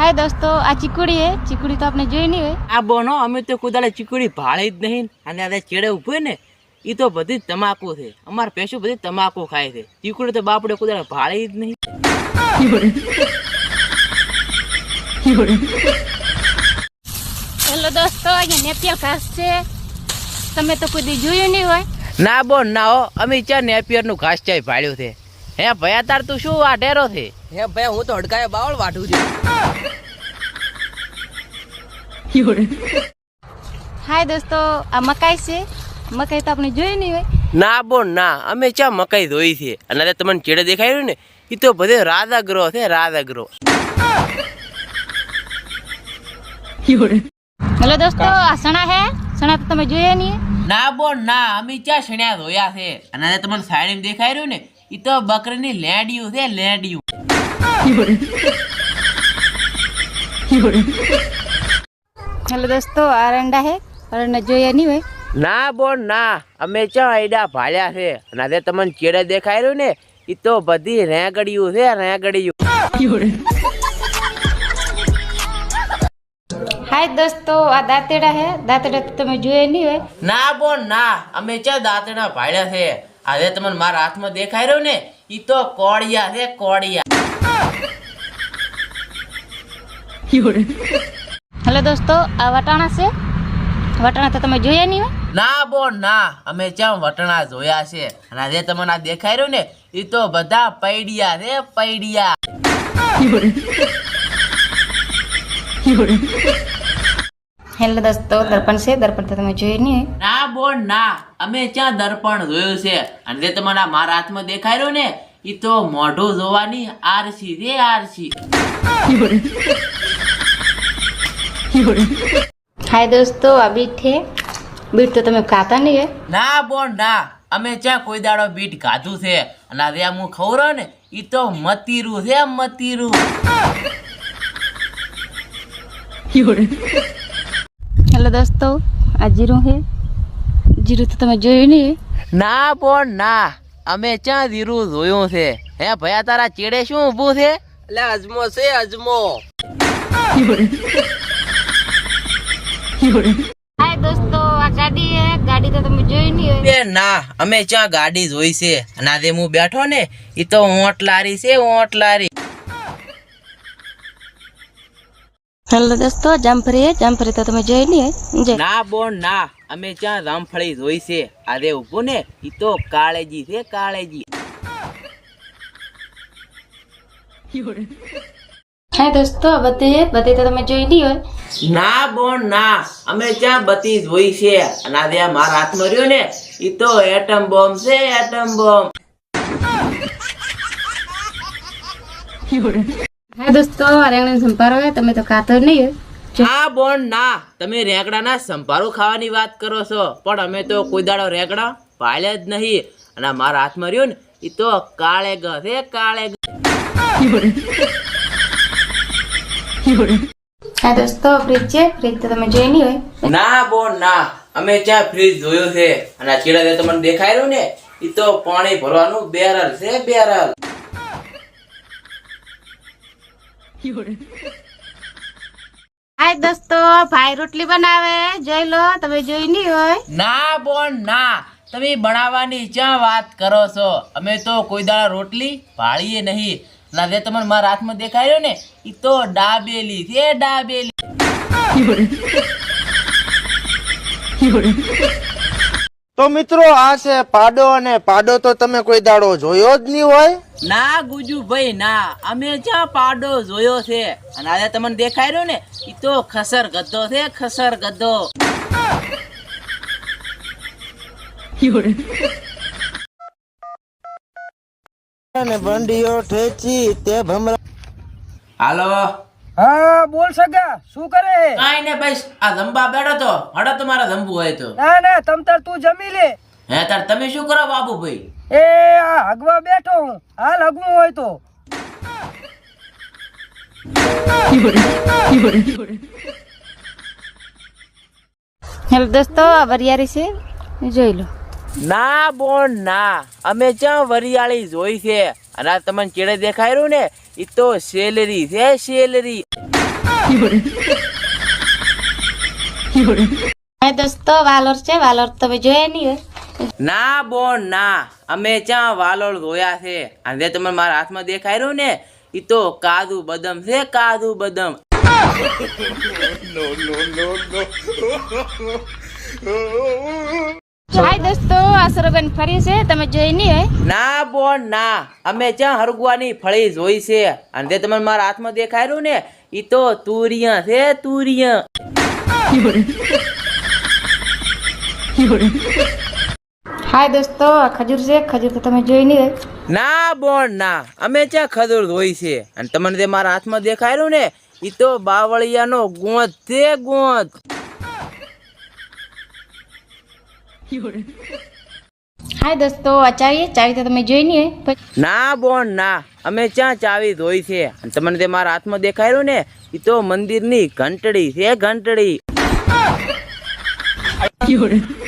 હાય દોસ્તો આ ચીકુડી હે. ચીકુડી તો આપણે જોઈ નહીં હોય. આ બોનો અમે તો કુદાળે ચીકુડી ભાળી જ નહીં. અને આ ચેડે ઊભું ને એ તો બધી તમાકુ છે. અમારે પેશું બધી તમાકુ ખાય છે. ચીકુડી તો બાપડે કુદાળે ભાળી જ નહીં. હેલો દોસ્તો અહીંયા નેપિયલ ઘાસ છે. તમે તો કોઈ જોયું નહીં હોય. ના બોન ના હો. અમે ચા નેપિયરનું ઘાસ ચાય ભાળ્યું છે. હે ભાઈ તાર તું શું આ ઢેરો છે? હે ભાઈ હું તો હડકાય બાવળ વાટું છું. હાય દોસ્તો આ મકાઈ છે? મકાઈ તો આપણે જોઈ નહીં હોય. ના બોન ના અમે ચા મકાઈ ધોઈ છે? અને અરે તમને ચેડે દેખાયું ને એ તો બધે રાધાગ્રહ છે રાધાગ્રહ. હેલો દોસ્તો આ સણા હે? સણા તો તમે જોયા નહીં. ના બોન ના અમે ચા શણ્યા ધોયા છે? અને અરે તમને સાઈડ દેખાઈ રહ્યું ને એ તો બકરીની લેડિયું છે લેડિયું હેલો દોસ્તો આ રંડા હે? રંડા જોયા નહીં હોય? ના બોન ના. અમે ચા આઈડા ભાળ્યા છે. અને આજે તમને ચેડે દેખાય રહ્યું ને એ તો બધી રેગડિયું છે રેગડિયું હાય દોસ્તો આ દાંતેડા હે? દાંતેડા તમે જોયા નહીં હોય? ના બોન ના. અમે ચા દાંતેડા ભાળ્યા છે. આજે તમને મારા હાથમાં દેખાઈ રહ્યો ને એ તો કોળિયા છે કોળિયા. હેલો દોસ્તો આ વટાણા છે? વટાણા તો તમે જોયા નહીં હોય? ના બોન ના. અમે ચમ વટણા જોયા છે. અને આજે તમને આ દેખાઈ રહ્યું ને એ તો બધા પૈડિયા છે પૈડિયા. હેલો દોસ્તો દર્પણ છે દર્પણ તો તમે જોયું નહીં. ના બોન ના. અમે ક્યાં દર્પણ જોયું છે? અને જે તમારા મારા હાથમાં દેખાય રહ્યું ને એ તો મોઢું જોવાની આરસી રે આરસી. હાય દોસ્તો આ બીટ છે. બીટ તો તમે ખાતા નહીં ના બોન ના. અમે ક્યાં કોઈ દાડો બીટ ખાધું છે? અને આજે હું ખવરો ને એ તો મતીરું છે મતીરું. હેલો દોસ્તો આ જીરું છે. જીરું તો તમે જોયું નહીં ના બોન ના અમે ચા ધીરું જોયું છે. હે ભયા તારા ચેડે શું ઊભું છે? એટલે અજમો છે અજમો. હાય દોસ્તો આ ગાડી હે. ગાડી તો તમે જોઈ નહીં બે ના અમે ચા ગાડી જોઈ છે. અને આજે હું બેઠો ને એ તો ઓટ લારી છે ઓટ લારી હેલો દોસ્તો જામફળી જામફળી તો તમે જોઈ નહીં ના બોન ના. અમે ચા રામફળી જોઈ છે અરે ઊભો ને ઈ તો કાળેજી છે કાળેજી. હા દોસ્તો બધી બધી તો તમે જોઈ નહીં હોય ના બોન ના. અમે ચા બતી જોઈ છે અને આજે મારા હાથમાં રહ્યો ને ઈ તો એટમ બોમ્બ છે એટમ બોમ્બ. હાય દોસ્તો આ સંભારો છે તમે તો ખાતો નહીં હોય. હા બોન ના. તમે રેગડાના સંભારો ખાવાની વાત કરો છો. પણ અમે તો કોઈ દાડો રેગડા પાળ્યા જ નહીં. અને મારા હાથમાં રહ્યો ને ઈ તો કાળે ગ કાળે હા દોસ્તો ફ્રીજ છે. ફ્રીજ તો તમે જોઈ નહીં હોય. ના બોન ના. અમે ત્યાં ફ્રીજ જોયું છે? અને ચીડા તમને દેખાય રહ્યું ને એ તો પાણી ભરવાનું બેરલ છે બેરલ હાય દોસ્તો ભાઈ રોટલી બનાવે. જોઈ લો તમે જોઈ નહીં હોય. ના બોન ના. તમે બનાવવાની ચા વાત કરો છો? અમે તો કોઈ દાડા રોટલી ભાળીએ નહીં. ના જે તમને મારા હાથમાં દેખાયો ને એ તો ડાબેલી છે ડાબેલી. તો મિત્રો આ છે પાડો અને પાડો તો તમે કોઈ દાડો જોયો જ નહીં હોય. ના ગુજુભાઈ ના. અમે જ્યાં પાડો જોયો છે અને આજે તમને દેખાય રહ્યો ને એ તો ખસર ગદ્દો છે ખસર ગદ્દો. અને બંડીઓ ઠેચી તે ભમરા હાલો. હા બોલ સગા શું કરે? કાઈ ને બસ આ જંબા બેઠો તો હડો તમારા જંબુ હોય તો. ના ના તમ તાર તું જમી લે. હે તાર તમે શું કરો બાબુભાઈ? એ આ હગવા બેઠો હું. હાલ હગવું હોય તો. હેલો દોસ્તો આ વરિયારી છે? જોઈ લો. ના બોન ના. અમે ચા વરિયાળી જોઈ છે અને આ તમને ચેડે દેખાય રહ્યું ને ઈ તો સેલરી છે સેલરી હા દોસ્તો વાલોર છે વાલોર તમે જોયા નહીં ના બોન ના અમે ત્યાં વાલોળ ધોયા છે અને જે તમે મારા હાથમાં દેખાય રહ્યું ને એ તો કાદુ બદમ છે કાજુ બદામ હાય દોસ્તો આ સરોબેન ફરી છે. તમે જોઈ નહીં હોય ના બોન ના. અમે જ્યાં હરગવાની ફળી જોઈ છે. અને તે તમે મારા હાથમાં દેખાયું ને ઈ તો તુરિયા છે તુરિયા. હાય દોસ્તો આ ખજૂર છે. ખજૂર તો તમે જોઈ નહીં હોય ના બોન ના. અમે ત્યાં ખજૂર ધોઈ છે. અને તમને જે મારા હાથમાં દેખાયું ને ઈ તો બાવળિયાનો ગોંત છે ગોંદ હાય દોસ્તો આ ચાવી ચાવી તો તમે જોઈ નહીં ના બોન ના. અમે ત્યાં ચાવી ધોઈ છે? અને તમને તે મારા હાથમાં દેખાયેલું ને એ તો મંદિરની ઘંટડી છે ઘંટડી.